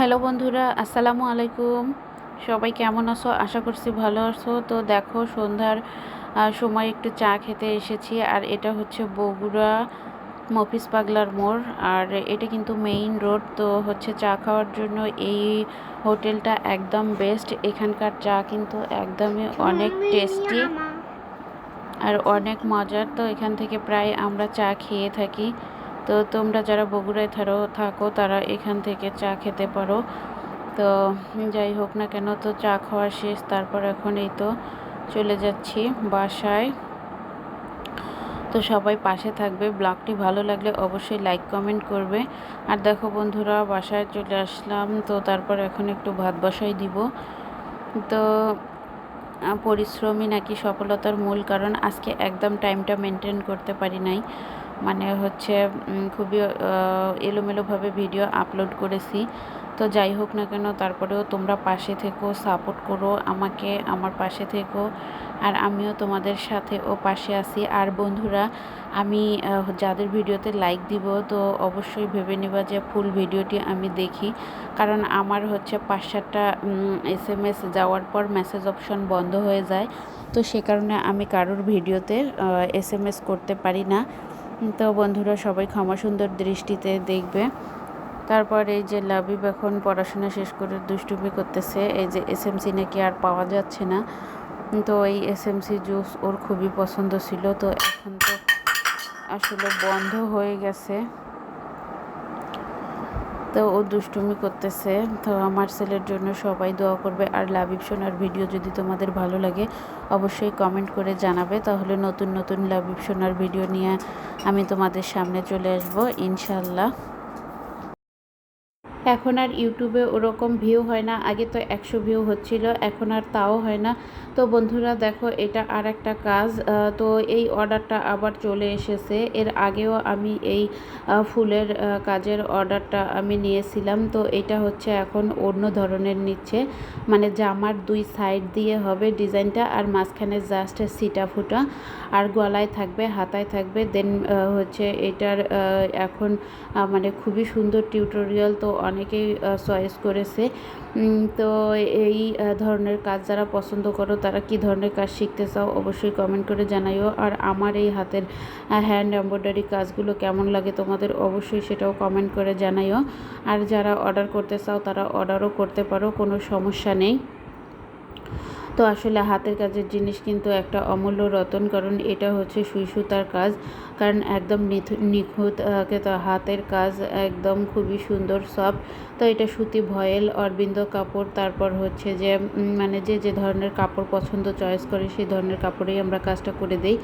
Hello বন্ধুরা আসসালামু আলাইকুম। সবাই কেমন আছো? আশা করছি ভালো আছো। তো দেখো সন্ধ্যার সময় একটু চা খেতে এসেছি আর এটা হচ্ছে বগুড়া মফিস পাগলার মোড় আর এটা কিন্তু মেইন রোড তো হচ্ছে চা খাওয়ার জন্য এই হোটেলটা একদম বেস্ট এখানকার চা কিন্তু একদমই অনেক টেস্টি আর অনেক মজার। তো এখান থেকে প্রায় আমরা চা খেয়ে থাকি। তো তোমরা যারা বগুড়ায় থারো, থাকো, তারা এখান থেকে চা খেতে পারো। তো যাই হোক না কেন, তো চা খাওয়া শেষ, তারপর এখন এই তো চলে যাচ্ছি বাসায়। তো সবাই পাশে থাকবে, ব্লগটি ভালো লাগলে অবশ্যই লাইক, কমেন্ট করবে। আর দেখো বন্ধুরা, বাসায় চলে আসলাম, তো তারপর এখন একটু ভাত বসাই দিব। তো পরিশ্রমই নাকি সফলতার মূল কারণ, আজকে একদম টাইমটা মেনটেন করতে পারি নাই। মানে হচ্ছে খুবই এলোমেলোভাবে ভিডিও আপলোড করেছি। তো যাই হোক না কেন, তারপরেও তোমরা পাশে থেকো, সাপোর্ট করো আমাকে, আমার পাশে থেকো। আর আমিও তোমাদের সাথে ও পাশে আছি। আর বন্ধুরা, আমি যাদের ভিডিওতে লাইক দিব, তো অবশ্যই ভেবে নেবা যে ফুল ভিডিওটি আমি দেখি। কারণ আমার হচ্ছে পাঁচ সাতটা এস এম এস যাওয়ার পর মেসেজ অপশন বন্ধ হয়ে যায়। তো সে কারণে আমি কারোর ভিডিওতে এস এম এস করতে পারি না। তো বন্ধুরা সবাই ক্ষমা সুন্দর দৃষ্টিতে দেখবে। তারপর এই যে লাবিব এখন পড়াশোনা শেষ করে দুষ্টুমি করতেছে, এই যে এসএমসি নাকি আর পাওয়া যাচ্ছে না। তো এই এসএমসি জুস ওর খুবই পছন্দ ছিল, তো এখন তো আসলে বন্ধ হয়ে গেছে। তো ও দুষ্টুমি করতেছে। তো আমার ছেলের জন্য সবাই দোয়া করবে। আর লাভিব সোনার ভিডিও যদি তোমাদের ভালো লাগে, অবশ্যই কমেন্ট করে জানাবে। তাহলে নতুন নতুন লাভিব সোনার ভিডিও নিয়ে আমি তোমাদের সামনে চলে আসব, ইনশাল্লাহ। এখন আর ইউটিউবে ওরকম ভিউ হয় না। আগে তো একশো ভিউ হচ্ছিল, এখন আর তাও হয় না। তো বন্ধুরা দেখো, এটা আর একটা কাজ তো এই অর্ডারটা আবার চলে এসেছে। এর আগেও আমি এই ফুলের কাজের অর্ডারটা আমি নিয়েছিলাম। তো এটা হচ্ছে এখন অন্য ধরনের নিচ্ছে। মানে জামার দুই সাইড দিয়ে হবে ডিজাইনটা আর মাঝখানে জাস্ট সিটা ফুটা। আর গলায় থাকবে, হাতায় থাকবে। দেন হচ্ছে এটার এখন মানে খুবই সুন্দর টিউটোরিয়াল তো অনেকেই চয়েস করেছে। তো এই ধরনের কাজ যারা পছন্দ করো, তারা কি ধরনের কাজ শিখতে চাও অবশ্যই কমেন্ট করে জানাইও। আর আমার এই হাতের হ্যান্ড এম্ব্রয়ডারি কাজগুলো কেমন লাগে তোমাদের অবশ্যই সেটাও কমেন্ট করে জানাইও। আর যারা অর্ডার করতে চাও, তারা অর্ডারও করতে পারো, কোনো সমস্যা নেই। তো আসলে হাতের কাজের জিনিস কিন্তু একটা অমূল্য রতন, কারণ এটা হচ্ছে সুই সুতার কাজ। কারণ একদম নিখুঁত হাতের কাজ একদম খুবই সুন্দর, সফট। তো এটা সুতি ভয়েল, অরবিন্দ কাপড়, তারপর হচ্ছে যে মানে যে যে ধরনের কাপড় পছন্দ চয়েস করে, সেই ধরনের কাপড়েই আমরা কাজটা করে দিই।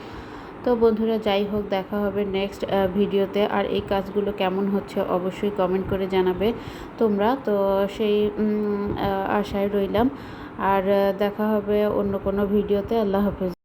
তো বন্ধুরা, যাই হোক, দেখা হবে নেক্সট ভিডিওতে আর এই কাজগুলো কেমন হচ্ছে অবশ্যই কমেন্ট করে জানাবে তোমরা। তো সেই আশায় রইলাম। আর দেখা হবে অন্য কোনো ভিডিওতে আল্লাহ হাফেজ।